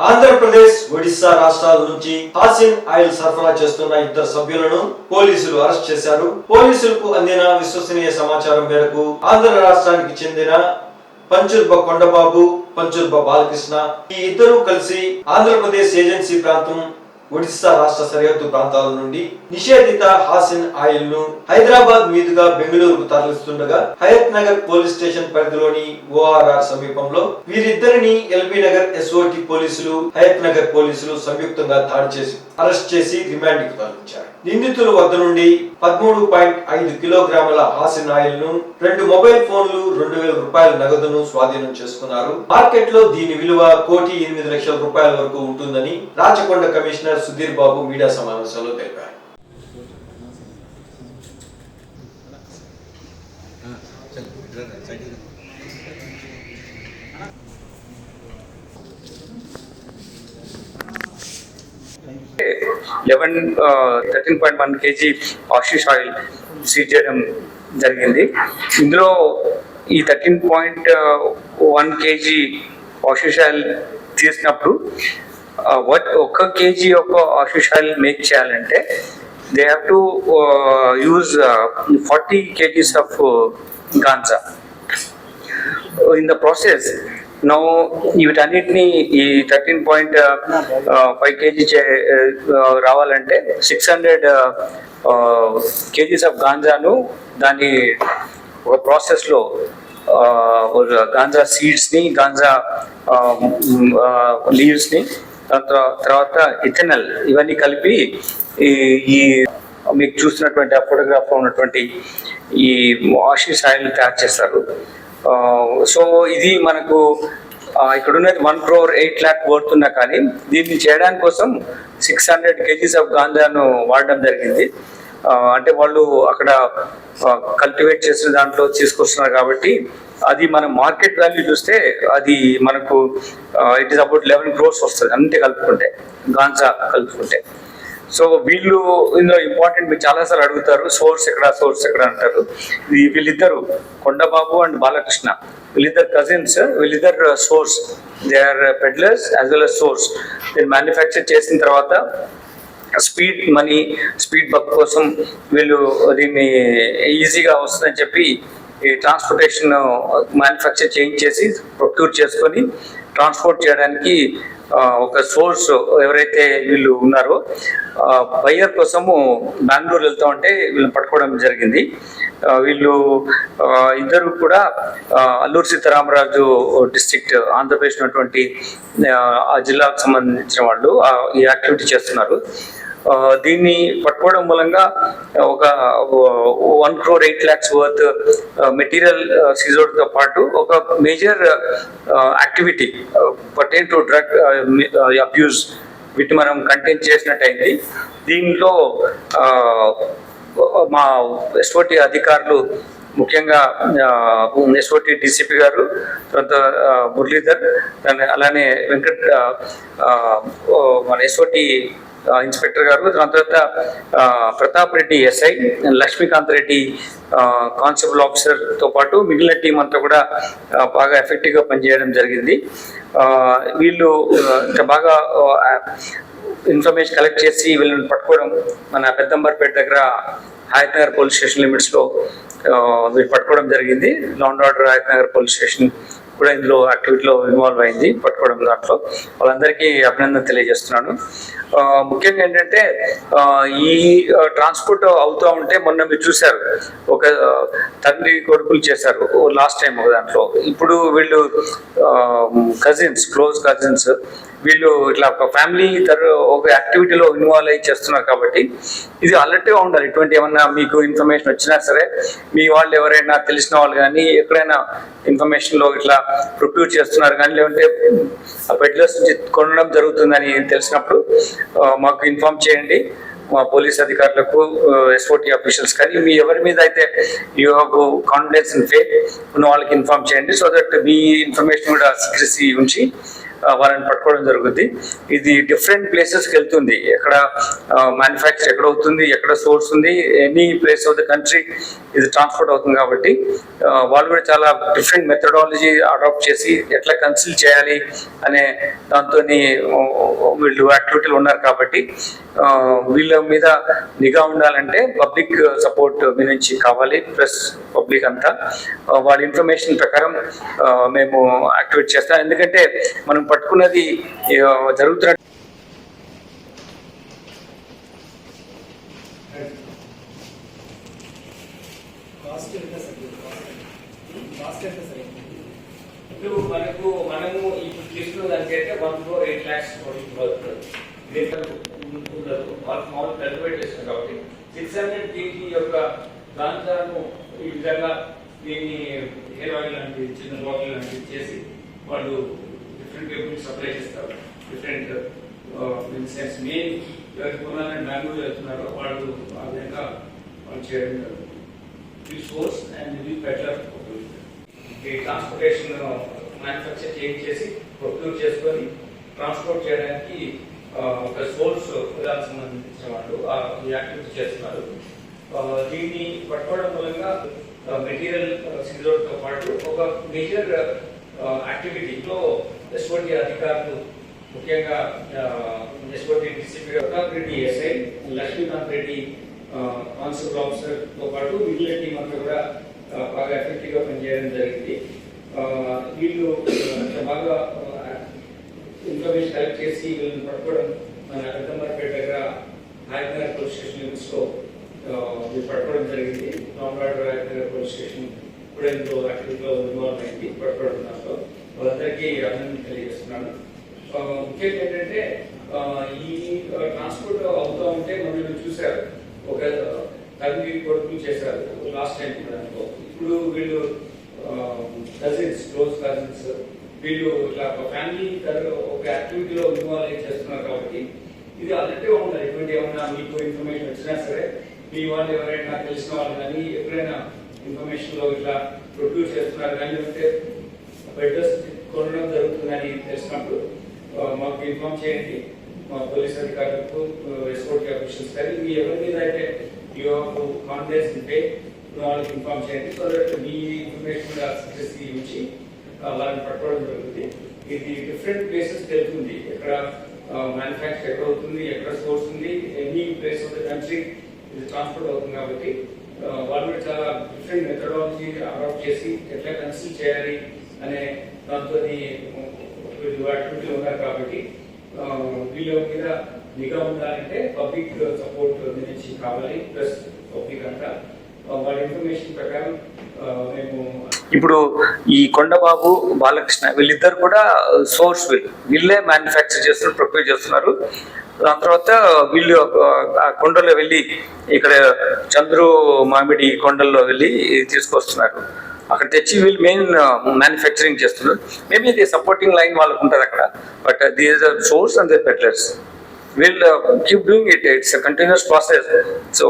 ఆంధ్రప్రదేశ్ ఒడిశా రాష్ట్రాల నుంచి హాసిన్ ఆయిల్ సరఫరా చేస్తున్న ఇద్దరు సభ్యులను పోలీసులు అరెస్ట్ చేశారు. పోలీసులకు అందిన విశ్వసనీయ సమాచారం మేరకు ఆంధ్ర రాష్ట్రానికి చెందిన పంచుర్బ కొండబాబు పంచుర్బ బాలకృష్ణ ఈ ఇద్దరు కలిసి ఆంధ్రప్రదేశ్ ఏజెన్సీ ప్రాంతం ఒడిశా రాష్ట్ర సరిహద్దు ప్రాంతాల నుండి నిషేధిత హాసిన్ ఆయిల్ను హైదరాబాద్ మీదుగా బెంగళూరుకు తరలిస్తుండగా హయత్ నగర్ పోలీస్ స్టేషన్ పరిధిలోని ఓఆర్ఆర్ సమీపంలో వీరిద్దరిని ఎల్బీ నగర్ ఎస్ఓటి పోలీసులు హయత్ నగర్ పోలీసులు సంయుక్తంగా దాడి చేసి అరెస్ట్ చేసి రిమాండ్కు తరలించారు. నిందితుల వద్ద నుండి పదమూడు పాయింట్ ఐదు కిలోగ్రాముల హాసిన్ ఆయిల్ను రెండు మొబైల్ ఫోన్లు రెండు వేల రూపాయల నగదును స్వాధీనం చేసుకున్నారు. మార్కెట్లో దీని విలువ కోటి ఎనిమిది లక్షల రూపాయల వరకు ఉంటుందని రాచకొండ కమిషనర్ సుధీర్ బాబు మీడియా సమావేశంలో తెలిపారు. Eleven thirteen point one KG hashish oil seize చేయడం జరిగింది. ఇందులో ఈ thirteen point one KG hashish oil తీసినప్పుడు ఒక్క కేజీ యొక్క ఆశిష్ ఆయిల్ మేక్ చేయాలంటే they have to use forty KGs of ganja. In the process no వీటన్నిటిని ఈ థర్టీన్ పాయింట్ ఫైవ్ కేజీ రావాలంటే సిక్స్ హండ్రెడ్ కేజీస్ ఆఫ్ గాంజాను దాని ఒక ప్రాసెస్లో గాంజా సీడ్స్ని గాంజా లీవ్స్ని దాని తర్వాత ఇథెనల్ ఇవన్నీ కలిపి ఈ ఈ మీకు చూస్తున్నటువంటి ఆ ఫోటోగ్రాఫ్ ఉన్నటువంటి ఈ ఆషిష్ ఆయిల్ తయారు చేస్తారు. సో ఇది మనకు ఇక్కడ ఉన్నది one crore eight lakh worth కానీ దీన్ని చేయడానికి కోసం సిక్స్ హండ్రెడ్ కేజీస్ ఆఫ్ గాంజాను వాడడం జరిగింది. అంటే వాళ్ళు అక్కడ కల్టివేట్ చేసిన దాంట్లో తీసుకొస్తున్నారు కాబట్టి అది మన మార్కెట్ వాల్యూ చూస్తే అది మనకు it is about eleven crores వస్తుంది. అంతే కలుపుకుంటే గాంజా కలుపుకుంటే. సో వీళ్ళు ఇందులో ఇంపార్టెంట్ మీరు చాలాసార్లు అడుగుతారు సోర్స్ ఎక్కడ సోర్స్ ఎక్కడ అంటారు. వీళ్ళిద్దరు కొండబాబు అండ్ బాలకృష్ణ. వీళ్ళిద్దరు కజిన్స్ వీళ్ళిద్దరు source they are peddlers as well as source దీన్ని మ్యానుఫ్యాక్చర్ చేసిన తర్వాత స్పీడ్ మనీ స్పీడ్ బక్ కోసం వీళ్ళు దీన్ని ఈజీగా వస్తుందని చెప్పి ఈ ట్రాన్స్పోర్టేషన్ మ్యానుఫ్యాక్చర్ uh, చేయించేసి ప్రొక్యూర్ చేసుకొని ట్రాన్స్పోర్ట్ చేయడానికి ఒక సోర్స్ ఎవరైతే వీళ్ళు ఉన్నారో బయ్యర్ కోసము బెంగళూరు వెళ్తా ఉంటే వీళ్ళని పట్టుకోవడం జరిగింది. వీళ్ళు ఇద్దరు కూడా అల్లూరు సీతారామరాజు డిస్టిక్ట్ ఆంధ్రప్రదేశ్ ఉన్నటువంటి ఆ, జిల్లాకు సంబంధించిన వాళ్ళు ఈ యాక్టివిటీ చేస్తున్నారు. దీన్ని పట్టుకోవడం మూలంగా ఒక one crore eight lakhs worth material సీజోడ్తో పాటు ఒక major activity pertain to drug abuse వీటిని మనం కంటెంట్ చేసినట్టయింది. దీంట్లో మా ఎస్ఓటి అధికారులు ముఖ్యంగా ఎస్ఓటి డిసిపి గారు తర్వాత మురళీధర్ అలానే వెంకట్ మన ఎస్ఓటి ఇన్స్పెక్టర్ గారు. దాని తర్వాత ప్రతాప్ రెడ్డి ఎస్ఐ లక్ష్మీకాంత్ రెడ్డి కానిస్టేబుల్ ఆఫీసర్తో పాటు మిగిలిన టీం అంతా కూడా బాగా ఎఫెక్టివ్గా పనిచేయడం జరిగింది. వీళ్ళు బాగా ఇన్ఫర్మేషన్ కలెక్ట్ చేసి వీళ్ళని పట్టుకోవడం మన పెద్దంబర్పేట దగ్గర హయత్ నగర్ పోలీస్ స్టేషన్ లిమిట్స్లో వీళ్ళు పట్టుకోవడం జరిగింది. Law and order Hayat Nagar police station కూడా ఇందులో యాక్టివిటీలో ఇన్వాల్వ్ అయింది పట్టుకోవడం దాంట్లో. వాళ్ళందరికీ అభినందన తెలియజేస్తున్నాను. ముఖ్యంగా ఏంటంటే ఈ ట్రాన్స్పోర్ట్ అవుతూ ఉంటే మొన్న మీరు చూశారు ఒక తండ్రి కొడుకులు చేశారు లాస్ట్ టైం ఒక దాంట్లో. ఇప్పుడు వీళ్ళు కజిన్స్ క్లోజ్ కజిన్స్ వీళ్ళు ఇట్లా ఒక ఫ్యామిలీ ఒక యాక్టివిటీలో ఇన్వాల్వ్ అయ్యి చేస్తున్నారు కాబట్టి ఇది అలర్ట్గా ఉండాలి. ఇటువంటి ఏమన్నా మీకు ఇన్ఫర్మేషన్ వచ్చినా సరే మీ వాళ్ళు ఎవరైనా తెలిసిన వాళ్ళు కానీ ఎక్కడైనా ఇన్ఫర్మేషన్లో ఇట్లా ప్రొక్యూర్ చేస్తున్నారు కానీ లేదంటే పెడ్లర్స్ నుంచి కొనడం జరుగుతుందని తెలిసినప్పుడు మాకు ఇన్ఫార్మ్ చేయండి. మా పోలీస్ అధికారులకు ఎస్ఓటి అఫీషియల్స్ కానీ మీ ఎవరి మీద అయితే యూ హ్యావ్ కాన్ఫిడెన్స్ ఇన్ ఉన్న వాళ్ళకి ఇన్ఫార్మ్ చేయండి. సో దట్ మీ ఇన్ఫర్మేషన్ కూడా సీక్రెసీ ఉంచి వారిని వాళ్ళని పట్టుకోవడం జరుగుతుంది ఇది డిఫరెంట్ ప్లేసెస్కి వెళ్తుంది. ఎక్కడ మ్యానుఫ్యాక్చర్ ఎక్కడ అవుతుంది ఎక్కడ సోర్స్ ఉంది any place of the country ఇది ట్రాన్స్పోర్ట్ అవుతుంది కాబట్టి వాళ్ళు కూడా చాలా డిఫరెంట్ మెథడాలజీ అడాప్ట్ చేసి ఎట్లా కన్సిల్ చేయాలి అనే దాంతో వీళ్ళు యాక్టివిటీలు ఉన్నారు కాబట్టి వీళ్ళ మీద నిఘా ఉండాలంటే పబ్లిక్ సపోర్ట్ మీ నుంచి కావాలి ప్లస్ పబ్లిక్ అంతా. వాళ్ళ ఇన్ఫర్మేషన్ ప్రకారం మేము యాక్టివేట్ చేస్తాం. ఎందుకంటే మనం పట్టుకున్నది జరుగుతున్న ఇప్పుడు మనకు మనము ఇప్పుడు తీసుకున్న దానికైతే వన్ ఫోర్ ఎయిట్ ల్యాక్స్ ఉండదు వాళ్ళకి మామూలు కల్టివేట్ కాబట్టి. సిక్స్ హండ్రెడ్ యొక్క గాంజాను ఈ విధంగా దీన్ని హెయిర్ ఆయిల్ లాంటి చిన్న బాటిల్ లాంటివి చేసి వాళ్ళు డిఫరెంట్ పీపుల్ సప్లై చేస్తారు డిఫరెంట్ ఇన్ సెన్స్ మెయిన్ ఎవరికి కొనాలని బెంగళూరు వెళ్తున్నారో వాళ్ళు ఆ విధంగా వాళ్ళు చేయడం జరుగుతుంది. ఈ సోర్స్ అండ్ ఇది బెటర్ ఈ ట్రాన్స్పోర్టేషన్ మ్యానుఫ్యాక్చర్ చేయించేసి ప్రొక్యూర్ చేసుకొని ట్రాన్స్పోర్ట్ చేయడానికి ఆ, ఒక సోర్స్ దానికి సంబంధించిన వాళ్ళు ఈ యాక్టివిటీ చేస్తున్నారు. దీన్ని పట్టుకోవడం మూలంగా మెటీరియల్ సీజర్తో పాటు ఒక మేజర్ యాక్టివిటీలో ఎస్ఓటి అధికారులు ముఖ్యంగా SOT DCP Reddy SI Lakshmikanth Reddy constable ఆఫీసర్తో పాటు మిగిలిన టీం అంతా కూడా బాగా ఎఫెక్టివ్గా పనిచేయడం జరిగింది. వీళ్ళు బాగా ఇన్ఫర్మేషన్ కలెక్ట్ చేసి వీళ్ళని పట్టుకోవడం మన పెద్దమ్మపేట దగ్గర నాయకనగర్ పోలీస్ స్టేషన్ లిమిట్స్లో వీళ్ళు పట్టుకోవడం జరిగింది. రామరాడు నాయకనగర్ పోలీస్ స్టేషన్ కూడా ఇందులో యాక్టివిటీలో ఇన్వాల్వ్ అయింది పట్టుకోవడం దాంట్లో. అందరికీ అభినందన తెలియజేస్తున్నాను. ముఖ్యంగా ఏంటంటే ఈ ట్రాన్స్పోర్ట్ అవుతా ఉంటే మనం చూశారు ఒక తల్లి కొడుకులు చేశారు లాస్ట్ టైం దాంట్లో ఇప్పుడు వీళ్ళు కజిన్స్ క్లోజ్ కజిన్స్ వీళ్ళు ఇట్లా ఒక ఫ్యామిలీ ఒక యాక్టివిటీలో ఇన్వాల్వ్ అయ్యి చేస్తున్నారు కాబట్టి ఇది అలర్ట్గా ఉండాలి. ఎటువంటి ఏమైనా మీకు ఇన్ఫర్మేషన్ వచ్చినా సరే మీ వాళ్ళు ఎవరైనా తెలిసిన వాళ్ళు కానీ ఎప్పుడైనా ఇన్ఫర్మేషన్లో ఇట్లా ప్రొడ్యూస్ చేస్తున్నారు కానీ లేకపోతే బెడ్స్ కొనడం జరుగుతుందని తెలిసినప్పుడు మాకు ఇన్ఫార్మ్ చేయండి. మా పోలీస్ అధికారులకు ఎస్కోట్ ఆఫీసర్స్ కానీ మీ ఎవరి మీద అయితే యూ కాన్ఫిడెన్స్ ఉంటే వాళ్ళకి ఇన్ఫార్మ్ చేయండి. సో దట్ మీ ఇన్ఫర్మేషన్ కూడా ఉంచి వాళ్ళని పట్టుకోవడం జరుగుతుంది. ఇది డిఫరెంట్ ప్లేసెస్ వెళ్తుంది ఎక్కడ మ్యానుఫ్యాక్చర్ ఎక్కడ అవుతుంది ఎక్కడ సోర్స్ ఉంది any place of the country ఇది ట్రాన్స్పోర్ట్ అవుతుంది కాబట్టి వాళ్ళు చాలా డిఫరెంట్ మెథడాలజీ అడాప్ట్ చేసి ఎట్లా కన్సిల్ చేయాలి అనే దాంతో వీళ్ళు ఉన్నారు కాబట్టి వీళ్ళ మీద నిఘా ఉండాలంటే పబ్లిక్ సపోర్ట్ నుంచి కావాలి ప్లస్ పబ్లిక్ అంతా. వాళ్ళ ఇన్ఫర్మేషన్ ప్రకారం మేము ఇప్పుడు ఈ కొండబాబు బాలకృష్ణ వీళ్ళిద్దరు కూడా సోర్స్ వీళ్ళే మ్యానుఫ్యాక్చర్ చేస్తున్నారు ప్రొక్యూర్ చేస్తున్నారు. దాని తర్వాత వీళ్ళు ఆ కొండలో వెళ్ళి ఇక్కడ చంద్రు మామిడి కొండల్లో వెళ్ళి తీసుకొస్తున్నారు. అక్కడ తెచ్చి వీళ్ళు మెయిన్ మ్యానుఫ్యాక్చరింగ్ చేస్తున్నారు. మేబీ ఇది సపోర్టింగ్ లైన్ వాళ్ళకు ఉంటారు అక్కడ. But the uh source and the peddlers వీళ్ళు keep doing it it's continuous process so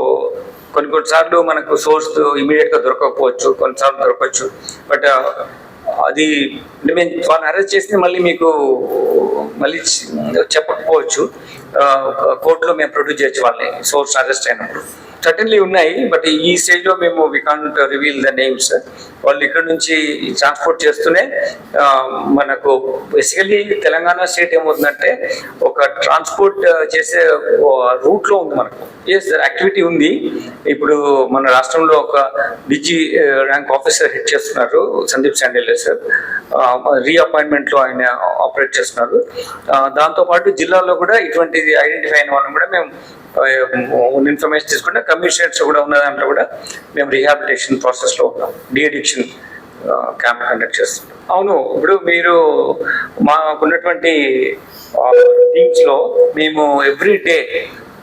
కొన్ని కొన్నిసార్లు మనకు సోర్స్ ఇమీడియట్గా దొరకకపోవచ్చు. కొన్నిసార్లు దొరకవచ్చు. బట్ uh, అది అంటే మేము వాళ్ళని అరెస్ట్ చేసి మళ్ళీ మీకు మళ్ళీ చెప్పకపోవచ్చు. Uh, కోర్టులో మేము ప్రొడ్యూస్ చేయొచ్చు వాళ్ళని. సోర్స్ అరెస్ట్ అయినప్పుడు. సర్టన్లీ ఉన్నాయి బట్ ఈ స్టేజ్లో మేము we can't reveal the names వాళ్ళు ఇక్కడ నుంచి ట్రాన్స్పోర్ట్ చేస్తూనే మనకు బేసికలీ తెలంగాణ స్టేట్ ఏమవుతుందంటే ఒక ట్రాన్స్పోర్ట్ చేసే రూట్లో ఉంది మనకు. ఎస్ యాక్టివిటీ ఉంది. ఇప్పుడు మన రాష్ట్రంలో ఒక డిజీ ర్యాంక్ ఆఫీసర్ హెడ్ చేస్తున్నారు సందీప్ శాండేలే సార్. రీఅపాయింట్మెంట్లో ఆయన ఆపరేట్ చేస్తున్నారు. దాంతోపాటు దాంతో పాటు జిల్లాలో కూడా ఇటువంటిది ఐడెంటిఫై అయిన వాళ్ళని కూడా మేము ఇన్ఫర్మేషన్ తీసుకుంటే కమిషనర్స్ కూడా ఉన్న దాంట్లో కూడా మేము రీహాబిలిటేషన్ ప్రాసెస్లో ఉన్నాం. డిఅడిక్షన్ క్యాంప్ కండక్ట్ చేస్తున్నాం. అవును ఇప్పుడు మీరు మాకున్నటువంటి టీమ్స్లో మేము ఎవ్రీ డే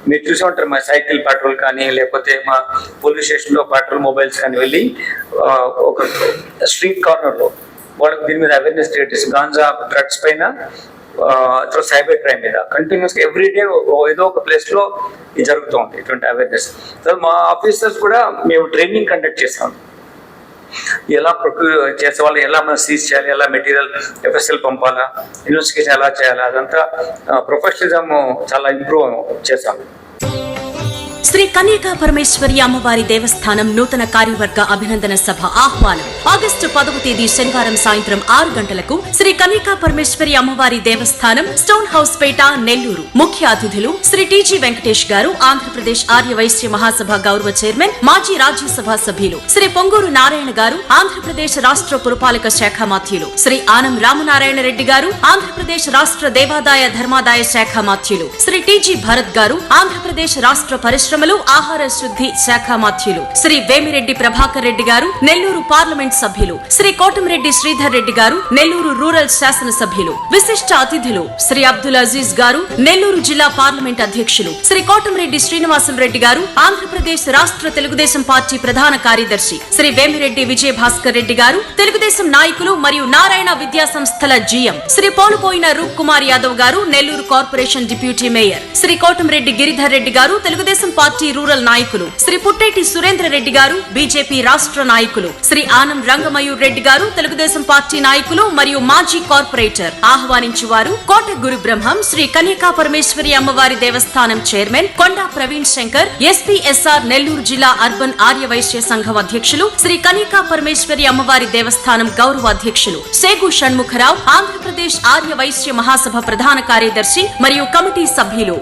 మీరు చూసి ఉంటారు మా సైకిల్ పెట్రోల్ కానీ లేకపోతే మా పోలీస్ స్టేషన్లో పెట్రోల్ మొబైల్స్ కానీ వెళ్ళి ఒక స్ట్రీట్ కార్నర్లో వాళ్ళకి దీని మీద అవేర్నెస్ క్రియేట్ గాంజా డ్రగ్స్ పైన సైబర్ క్రైమ్ మీద. కంటిన్యూస్ ఎవ్రీ డే ఏదో ఒక ప్లేస్లో జరుగుతుంది ఇటువంటి అవేర్నెస్ సో మా ఆఫీసర్స్ కూడా మేము ట్రైనింగ్ కండక్ట్ చేస్తాం. ఎలా ప్రొక్యూర్ చేసే వాళ్ళు ఎలా మనం సీజ్ చేయాలి ఎలా మెటీరియల్ ఎఫ్ఎస్ఎల్ పంపాలా ఇన్వెస్టిగేషన్ ఎలా చేయాలి అదంతా ప్రొఫెషనలిజం చాలా ఇంప్రూవ్ చేశాం శ్రీ కన్యకా పరమేశ్వరి అమ్మవారి దేవస్థానం నూతన కార్యవర్గ అభినందన సభ ఆహ్వానం. ఆగస్టు పదవ తేదీ శనివారం సాయంత్రం ఆరు గంటలకు శ్రీ కన్యకా పరమేశ్వరి అమ్మవారి దేవస్థానం స్టోన్ హౌస్ పేట నెల్లూరు. ముఖ్య అతిథులు శ్రీ టీజీ వెంకటేష్ గారు ఆంధ్రప్రదేశ్ ఆర్య వైశ్య మహాసభ గౌరవ చైర్మన్ మాజీ రాజ్యసభ సభ్యులు శ్రీ పొంగూరు నారాయణ గారు ఆంధ్రప్రదేశ్ రాష్ట్ర పురపాలక శాఖ మాత్యులు శ్రీ ఆనం రామనారాయణ రెడ్డి గారు ఆంధ్రప్రదేశ్ రాష్ట్ర దేవాదాయ ధర్మాదాయ శాఖ మాత్యులు శ్రీ టీజీ భరత్ గారు ఆంధ్రప్రదేశ్ రాష్ట్ర పరిశ్రమలు ఆహార శుద్ధి శాఖ మాత్యులు శ్రీ వేమిరెడ్డి ప్రభాకర్ రెడ్డి గారు నెల్లూరు పార్లమెంట్ సభ్యులు శ్రీ కోటమిరెడ్డి శ్రీధర్ రెడ్డి గారు నెల్లూరు రూరల్ శాసన సభ్యులు విశిష్ట అతిథులు శ్రీ అబ్దుల్ అజీజ్ గారు నెల్లూరు జిల్లా పార్లమెంట్ అధ్యక్షులు. శ్రీ కోటమిరెడ్డి శ్రీనివాసులు రెడ్డి గారు ఆంధ్రప్రదేశ్ రాష్ట్ర తెలుగుదేశం పార్టీ ప్రధాన కార్యదర్శి. శ్రీ వేమిరెడ్డి విజయ భాస్కర్ రెడ్డి గారు తెలుగుదేశం నాయకులు మరియు నారాయణ విద్యా సంస్థల జీఎం. శ్రీ పోలుపోయిన రూప్ కుమార్ యాదవ్ గారు Nellore corporation deputy mayor. Shri Kotamreddy Giridhar Reddy గారు తెలుగుదేశం పార్టీ రూరల్ నాయకులు. శ్రీ పుట్టేటి సురేంద్ర రెడ్డి గారు బీజేపీ రాష్ట్ర నాయకులు. శ్రీ ఆనం రంగమయూర్ రెడ్డి గారు తెలుగుదేశం పార్టీ నాయకులు మరియు మాజీ కార్పొరేటర్. ఆహ్వానించువారు కోట గురు బ్రహ్మం శ్రీ కన్యకా పరమేశ్వరి అమ్మవారి దేవస్థానం చైర్మన్ కొండా ప్రవీణ్ శంకర్ ఎస్పీఎస్ఆర్ నెల్లూరు జిల్లా అర్బన్ ఆర్యవైశ్య సంఘం అధ్యక్షులు శ్రీ కన్యకా పరమేశ్వరి అమ్మవారి దేవస్థానం గౌరవ అధ్యక్షులు సేగు షణ్ముఖరావు ఆంధ్రప్రదేశ్ ఆర్యవైశ్య మహాసభ ప్రధాన కార్యదర్శి మరియు కమిటీ సభ్యులు.